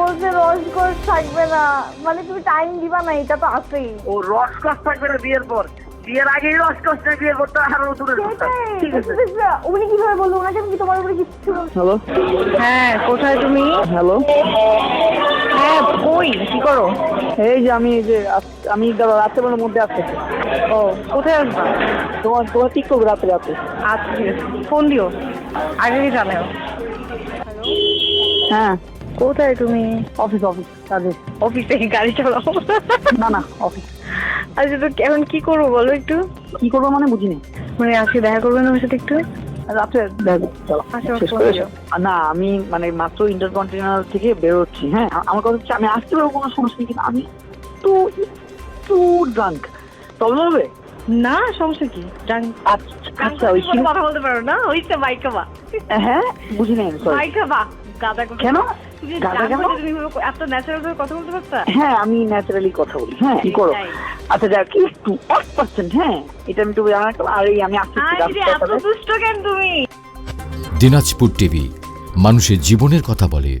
বলছে রসকস থাকবে না। মানে তুমি টাইম দিবা না এটা তো আছেই। ও রসকস থাকবে না বিয়ের পর। বিয়ের আগেই রসকস নেই বিয়ের পর তো আরও দূরের কথা সেটাই। ঠিক আছে। দেখছ, দেখছ? উনি কীভাবে বলল? ওনাকে আমি তোমার উপরে কিছু হ্যালো? হ্যাঁ কোথায় তুমি? হ্যালো? হ্যাঁ কই? কি করো? এই যে আমি এই যে আমি রাত্রেবেলার মধ্যে আসতেছি ও কোথায় আসবা? তোমার তোমার ঠিক করব রাতে রাতে আচ্ছা ঠিক আছে। ফোন দিও। আগে কি জানাও? হ্যাঁ। কোথায় তুমি? অফিস অফিস কাজে। অফিসে গাড়ি চালাও। না না অফিস আচ্ছা তো এখন কি করব বলো একটু? কি করব মানে বুঝিনি। মানে আজকে দেখা করবেন আমার সাথে একটু? রাত্রে আচ্ছা, না আমি মানে মাত্র ইন্টারকন্টিনেন্টাল থেকে বেরোচ্ছি হ্যাঁ? আমার কথা হচ্ছে আমি আসতে পারব কোনো সমস্যা নেই কিন্তু আমি একটু একটু ড্রাঙ্ক প্রবলেম হবে? না সমস্যা কি? জান- আচ্ছা আচ্ছা ওই কথা বলতে পারো না? ওইটা বাইকা বা হ্যাঁ বুঝি নাই সরি বাইকা বা গাদা কেন? হ্যাঁ আমি ন্যাচারালি কথা বলি। হ্যাঁ কি করো? আচ্ছা যাক একটু এক পার্সেন্ট হ্যাঁ এটা আমি আর এই আমি আসছি দিনাজপুর টিভি মানুষের জীবনের কথা বলে